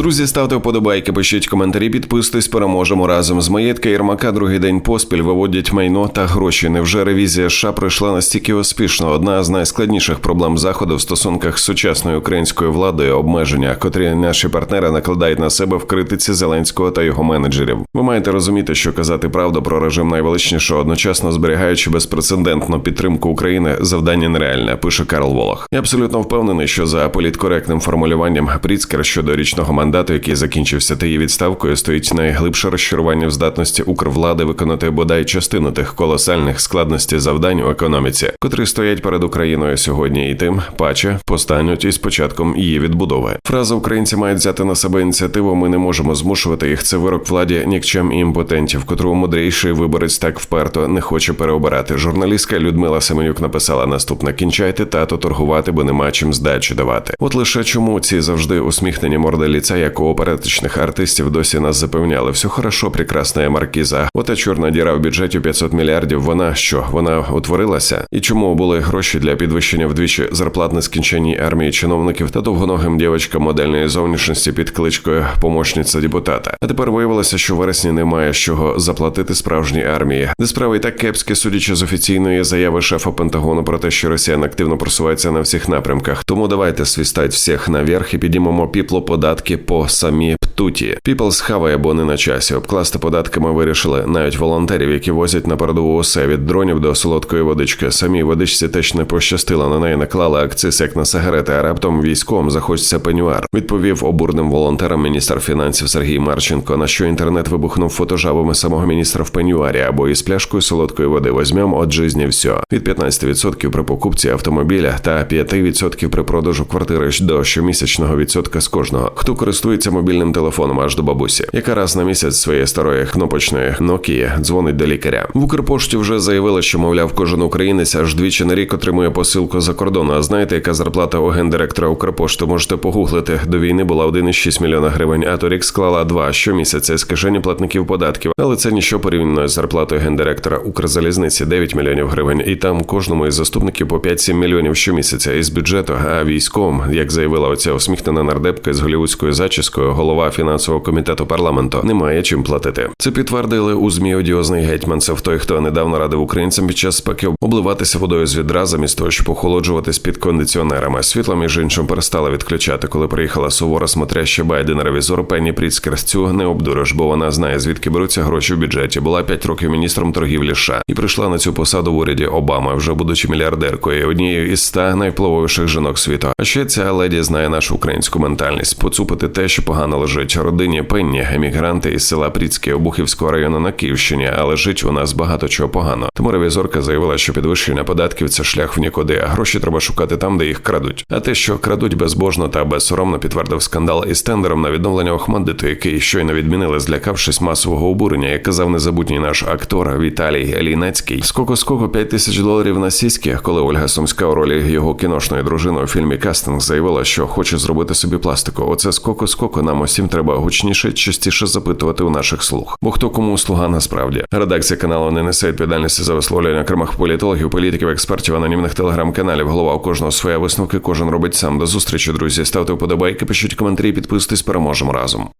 Друзі, ставте вподобайки, пишіть коментарі, підписуйтесь, переможемо разом. З маєтка Єрмака другий день поспіль виводять майно та гроші. Невже ревізія США пройшла настільки успішно? Одна з найскладніших проблем заходу в стосунках з сучасною українською владою обмеження, котрі наші партнери накладають на себе в критиці Зеленського та його менеджерів. Ви маєте розуміти, що казати правду про режим найвеличнішого, одночасно зберігаючи безпрецедентну підтримку України, завдання нереальне. Пише Карл Волох. Я абсолютно впевнений, що за політкоректним формулюванням Пріцкер щодо річного мандату, який закінчився та її відставкою, стоїть найглибше розчарування в здатності Укрвлади виконати бодай частину тих колосальних складностей завдань у економіці, котрі стоять перед Україною сьогодні, і тим паче постануть із початком її відбудови. Фраза українці мають взяти на себе ініціативу. Ми не можемо змушувати їх. Це вирок владі нікчем і імпотентів, котру мудріший виборець так вперто не хоче переобирати. Журналістка Людмила Семенюк написала наступне: кінчайте тато торгувати, бо нема чим здачі давати. От лише чому ці завжди усміхнені морди ліця, як у оператичних артистів, досі нас запевняли. Все хорошо, прекрасна маркіза. Ота чорна діра в бюджеті 500 мільярдів. Вона що? Вона утворилася? І чому були гроші для підвищення вдвічі зарплат нескінченній армії чиновників та довгоногим дівчатам модельної зовнішності під кличкою помощниця депутата? А тепер виявилося, що в вересні немає з чого заплатити справжній армії, де справи і так кепські, судячи з офіційної заяви шефа Пентагону про те, що Росіян активно просувається на всіх напрямках. Тому давайте свістать всіх наверх і підіймемо піпло податки по самі птуті. Піпл схаває, бо не на часі. Обкласти податками вирішили навіть волонтерів, які возять на передову усе від дронів до солодкої водички. Самій водичці теж не пощастило. На неї наклали акциз як на сигарети, а раптом військовим захочеться пенюар. Відповів обурним волонтерам міністр фінансів Сергій Марченко. На що інтернет вибухнув фотожабами самого міністра в пенюарі або із пляшкою солодкої води. Возьмем от жизні все. від 15% при покупці автомобіля та 5% при продажу квартири до щомісячного відсотка з кожного. Хто користується мобільним телефоном аж до бабусі, яка раз на місяць своєї старої кнопочної Nokia дзвонить до лікаря. В Укрпошті вже заявили, що мовляв, кожен українець аж двічі на рік отримує посилку за кордону. А знаєте, яка зарплата у гендиректора Укрпошти? Можете погуглити. До війни була 1,6 мільйона гривень, а торік склала 2 щомісяця з кишені платників податків. Але це ніщо порівняно з зарплатою гендиректора Укрзалізниці 9 мільйонів гривень. І там кожному із заступників по 5-7 мільйонів щомісяця із бюджету. А військовим, як заявила оця усміхнена нардепка з голівудською зачіскою, голова фінансового комітету парламенту, немає чим платити. Це підтвердили у змі одіозний гетьманцев. Той, хто недавно радив українцям під час спеки обливатися водою з відра, замість того, щоб охолоджуватись під кондиціонерами. Світло між іншим перестали відключати, коли приїхала сувора смотряща Байдена ревізор Пенні Пріцкер. Цю не обдуриш, бо вона знає звідки беруться гроші в бюджеті. Була 5 років міністром торгівлі США і прийшла на цю посаду в уряді Обами, вже будучи мільярдеркою, однією із ста найвпливовіших жінок світу. А ще ця леді знає нашу українську ментальність, поцупити те, що погано лежить. Родині Пенні, емігранти із села Пріцьке Обухівського району на Київщині, але жить у нас багато чого погано. Тому ревізорка заявила, що підвищення податків це шлях в нікуди, а гроші треба шукати там, де їх крадуть. А те, що крадуть безбожно та безсоромно, підтвердив скандал із тендером на відновлення Охмаддиту, який щойно відмінили, злякавшись масового обурення, як казав незабутній наш актор Віталій Елінецький. Скоко скоко 5 тисяч доларів на сіськи, коли Ольга Сумська у ролі його кіношної дружини у фільмі Кастинг заявила, що хоче зробити собі пластику. Оце скоко скоко нам усім треба гучніше, частіше запитувати у наших слух. Бо хто кому слуга насправді редакція каналу не несе відповідальності за висловлення окремих політологів, політиків, експертів, анонімних телеграм-каналів. Голова у кожного своя висновки. Кожен робить сам до зустрічі. Друзі, ставте вподобайки, пишіть коментарі, підписуйтесь, переможемо разом.